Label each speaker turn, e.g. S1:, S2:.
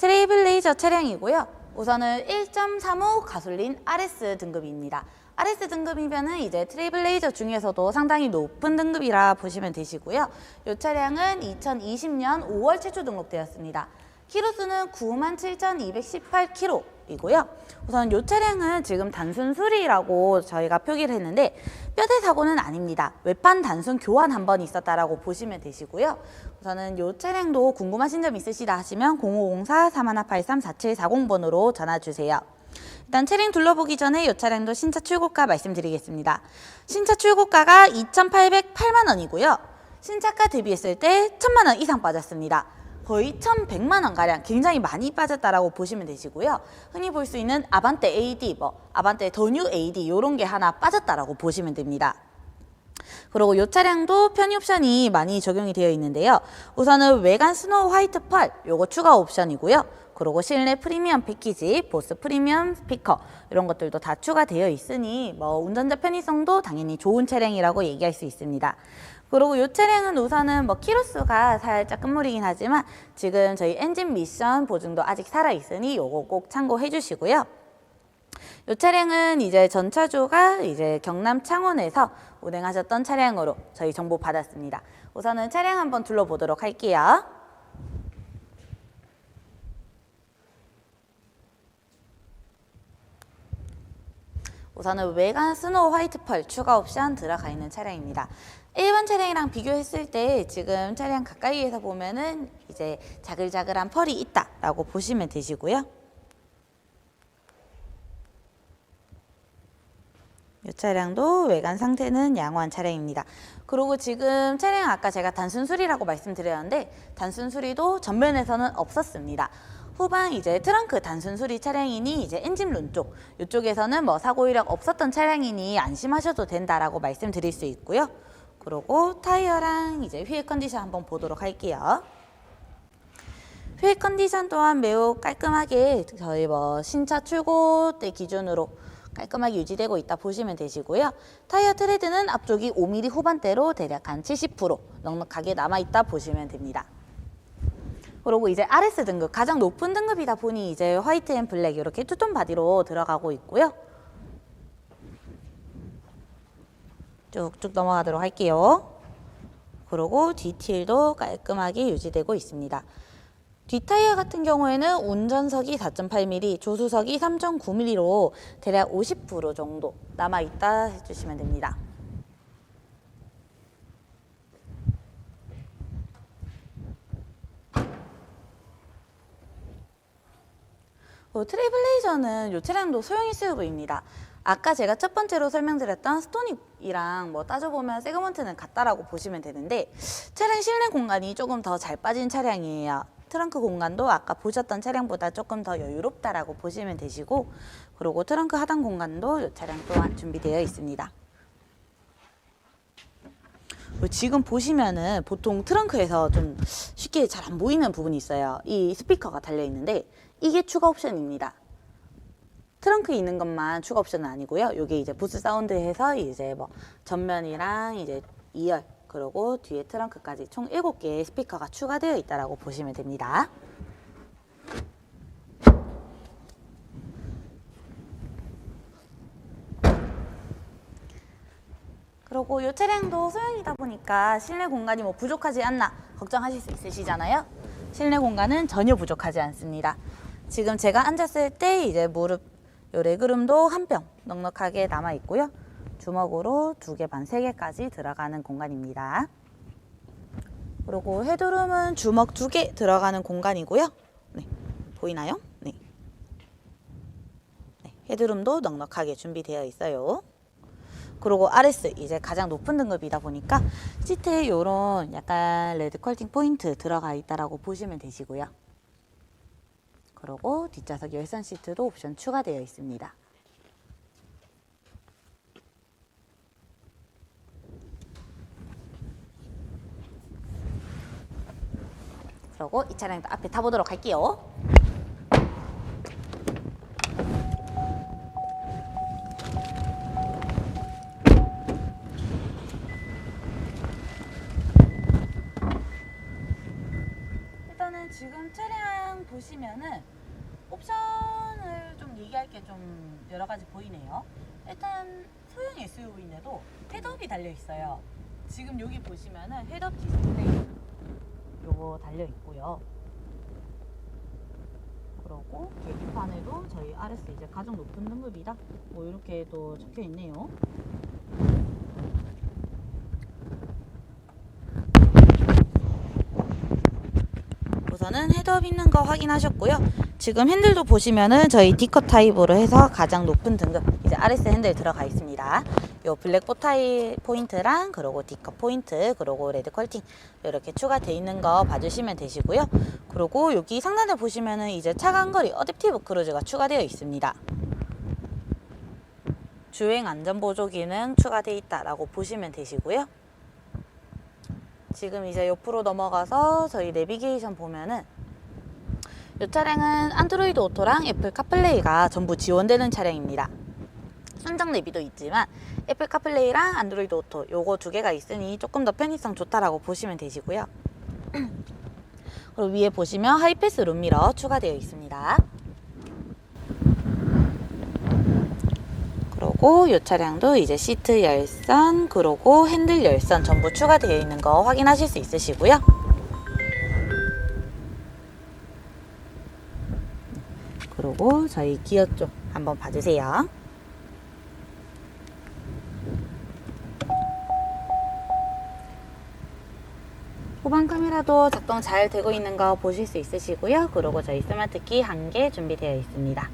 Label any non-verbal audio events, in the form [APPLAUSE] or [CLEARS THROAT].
S1: 트레이블레이저 차량이고요. 우선은 1.35 가솔린 RS 등급입니다. RS 등급이면은 이제 트레이블레이저 중에서도 상당히 높은 등급이라 보시면 되시고요. 이 차량은 2020년 5월 최초 등록되었습니다. 키로수는 97,218km 이고요. 우선 이 차량은 지금 단순 수리라고 저희가 표기를 했는데 뼈대 사고는 아닙니다. 외판 단순 교환 한 번 있었다라고 보시면 되시고요. 우선은 이 차량도 궁금하신 점 있으시다 하시면 0504-3183-4740번으로 전화 주세요. 일단 차량 둘러보기 전에 이 차량도 신차 출고가 말씀드리겠습니다. 신차 출고가가 2,808만 원이고요. 신차가 대비했을 때 1,000만 원 이상 빠졌습니다. 거의 1,100만 원 가량 굉장히 많이 빠졌다라고 보시면 되시고요. 흔히 볼 수 있는 아반떼 AD, 뭐 아반떼 더뉴 AD 이런 게 하나 빠졌다라고 보시면 됩니다. 그리고 이 차량도 편의 옵션이 많이 적용이 되어 있는데요. 우선은 외관 스노우 화이트 펄 요거 추가 옵션이고요. 그리고 실내 프리미엄 패키지, 보스 프리미엄 스피커 이런 것들도 다 추가되어 있으니 뭐 운전자 편의성도 당연히 좋은 차량이라고 얘기할 수 있습니다. 그리고 이 차량은 우선은 뭐 키로수가 살짝 끝물이긴 하지만 지금 저희 엔진 미션 보증도 아직 살아 있으니 요거 꼭 참고해 주시고요. 이 차량은 이제 전 차주가 이제 경남 창원에서 운행하셨던 차량으로 저희 정보 받았습니다. 우선은 차량 한번 둘러보도록 할게요. 우선은 외관 스노우 화이트 펄 추가 옵션 들어가 있는 차량입니다. 일반 차량이랑 비교했을 때 지금 차량 가까이에서 보면은 이제 자글자글한 펄이 있다라고 보시면 되시고요. 이 차량도 외관 상태는 양호한 차량입니다. 그리고 지금 차량 아까 제가 단순 수리라고 말씀드렸는데 단순 수리도 전면에서는 없었습니다. 후방 이제 트렁크 단순 수리 차량이니 이제 엔진룸 쪽 이쪽에서는 뭐 사고 이력 없었던 차량이니 안심하셔도 된다라고 말씀드릴 수 있고요. 그리고 타이어랑 이제 휠 컨디션 한번 보도록 할게요. 휠 컨디션 또한 매우 깔끔하게 저희 뭐 신차 출고 때 기준으로 깔끔하게 유지되고 있다 보시면 되시고요. 타이어 트레드는 앞쪽이 5mm 후반대로 대략 한 70% 넉넉하게 남아있다 보시면 됩니다. 그리고 이제 RS 등급 가장 높은 등급이다 보니 이제 화이트 앤 블랙 이렇게 투톤 바디로 들어가고 있고요. 쭉쭉 넘어가도록 할게요. 그리고 디테일도 깔끔하게 유지되고 있습니다. 뒷타이어 같은 경우에는 운전석이 4.8mm, 조수석이 3.9mm로 대략 50% 정도 남아있다 해주시면 됩니다. 어, 트레이블레이저는 이 차량도 소형 SUV입니다. 아까 제가 첫 번째로 설명드렸던 스토닉이랑 뭐 따져보면 세그먼트는 같다라고 보시면 되는데 차량 실내 공간이 조금 더 잘 빠진 차량이에요. 트렁크 공간도 아까 보셨던 차량보다 조금 더 여유롭다라고 보시면 되시고 그리고 트렁크 하단 공간도 이 차량 또한 준비되어 있습니다. 뭐 지금 보시면은 보통 트렁크에서 좀 쉽게 잘 안 보이는 부분이 있어요. 이 스피커가 달려 있는데 이게 추가 옵션입니다. 트렁크에 있는 것만 추가 옵션은 아니고요. 이게 이제 부스 사운드 해서 이제 뭐 전면이랑 이제 2열 그리고 뒤에 트렁크까지 총 7개의 스피커가 추가되어 있다라고 보시면 됩니다. 그리고 이 차량도 소형이다 보니까 실내 공간이 뭐 부족하지 않나 걱정하실 수 있으시잖아요. 실내 공간은 전혀 부족하지 않습니다. 지금 제가 앉았을 때 이제 무릎 요 레그룸도 한 병 넉넉하게 남아 있고요. 주먹으로 두 개 반, 세 개까지 들어가는 공간입니다. 그리고 헤드룸은 주먹 두 개 들어가는 공간이고요. 네, 보이나요? 네. 네, 헤드룸도 넉넉하게 준비되어 있어요. 그리고 RS 이제 가장 높은 등급이다 보니까 시트에 이런 약간 레드 컬팅 포인트 들어가 있다라고 보시면 되시고요. 그리고 뒷좌석 열선 시트도 옵션 추가되어 있습니다. 그리고 이 차량도 앞에 타보도록 할게요. 일단은 지금 차량 보시면 보시면은 옵션을 좀 얘기할 게 좀 여러 가지 보이네요. 일단 소형 SUV인데도 헤드업이 달려 있어요. 지금 여기 보시면은 헤드업 디스플레이 요거 달려 있고요. 그러고 계기판에도 저희 RS 이제 가장 높은 등급이다. 뭐 이렇게도 적혀 있네요. 우선은 헤드업 있는 거 확인하셨고요. 지금 핸들도 보시면은 저희 D컷 타입으로 해서 가장 높은 등급 이제 RS 핸들 들어가 있습니다. 요 블랙 포타이 포인트랑 그리고 D컷 포인트 그리고 레드 컬팅 이렇게 추가되어 있는 거 봐주시면 되시고요. 그리고 여기 상단에 보시면은 이제 차간거리 어댑티브 크루즈가 추가되어 있습니다. 주행 안전 보조 기능 추가되어 있다라고 보시면 되시고요. 지금 이제 옆으로 넘어가서 저희 내비게이션 보면은 이 차량은 안드로이드 오토랑 애플 카플레이가 전부 지원되는 차량입니다. 순정 내비도 있지만 애플 카플레이랑 안드로이드 오토 요거 두 개가 있으니 조금 더 편의성 좋다라고 보시면 되시고요. [CLEARS THROAT] 그리고 위에 보시면 하이패스 룸미러 추가되어 있습니다. 그리고 이 차량도 이제 시트 열선, 그리고 핸들 열선 전부 추가되어 있는 거 확인하실 수 있으시고요. 그리고 저희 기어 쪽 한번 봐주세요. 후방 카메라도 작동 잘 되고 있는 거 보실 수 있으시고요. 그리고 저희 스마트 키 한 개 준비되어 있습니다.